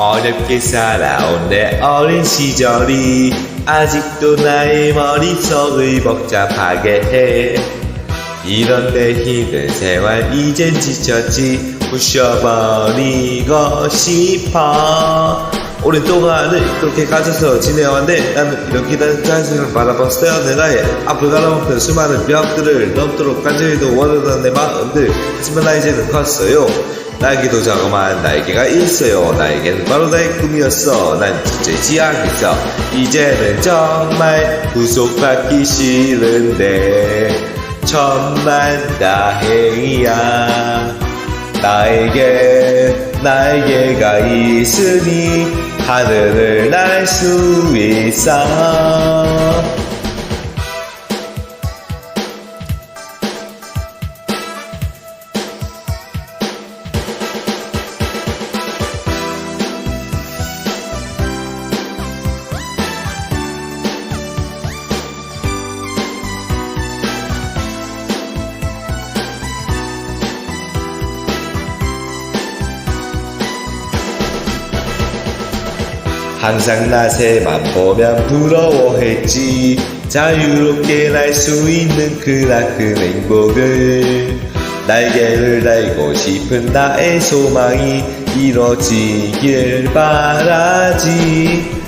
어렵게 살아온 내 어린 시절이 아직도 나의 머릿속을 복잡하게 해. 이런데 힘든 생활 이젠 지쳤지. 부셔버리고 싶어 오랜 동안을 그렇게 가져서 지내왔는데 나는 이렇게 난 자신을 바라봤을 때 내가 앞으로 가라먹던 수많은 벽들을 넘도록 간절히도 원하던 내 마음들. 하지만 나 이제는 컸어요 날개도 자그마한 날개가 있어요. 나에게는 바로 나의 꿈이었어. 난 지치지 않겠어. 이제는 정말 구속받기 싫은데 천만 다행이야. 나에게 날개가 있으니 하늘을 날 수 있어 항상 나새만 보면 부러워했지 자유롭게 날 수 있는 그나큰 행복을 날개를 달고 싶은 나의 소망이 이뤄지길 바라지.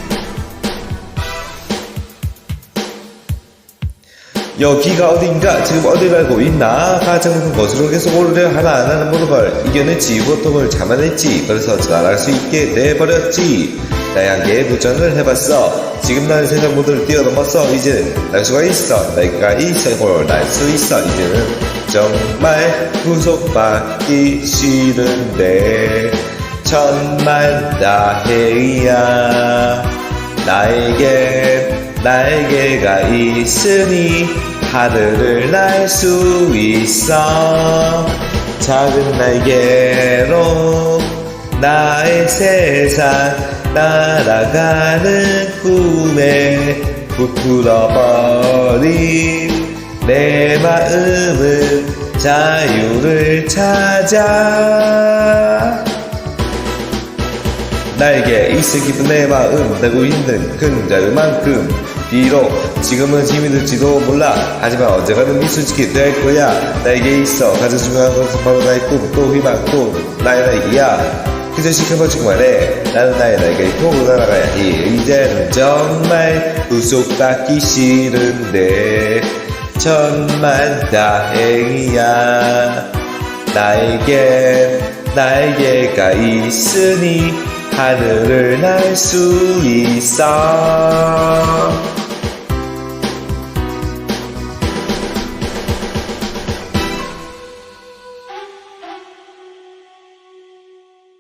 여기가 어딘가 지금 어딜 가고 있나? 가장 높은 곳으로 계속 오르려 하나 안 하는 모습을 이겨냈지 고통을 참아냈지? 그래서 잘할 수 있게 돼버렸지 다양하게 도전을 해봤어. 지금 나는 세상 모두를 뛰어넘었어 이제는 날 수가 있어. 내가 있어 날수 있어. 이제는 정말 구속받기 싫은데 천만 다행이야. 나에게 날개가 있으니 하늘을 날 수 있어. 작은 날개로 나의 세상 날아가는 꿈에 부풀어버린 내 마음은 자유를 찾아. 나에게 있을 기쁜 내 마음 내고 있는 큰 자유만큼 비록 지금은 힘이 들지도 몰라. 하지만 언젠가는 미술지게 될 거야. 나에게 있어 가장 중요한 것은 바로 나의 꿈 또 희망 또 나의 날개야 그저 시켜보지고 말해 나는 나의 날개를 보고 날아가야 해. 이제는 정말 구속받기 싫은데. 천만 다행이야. 나에게 날개가 있으니 하늘을 날 수 있어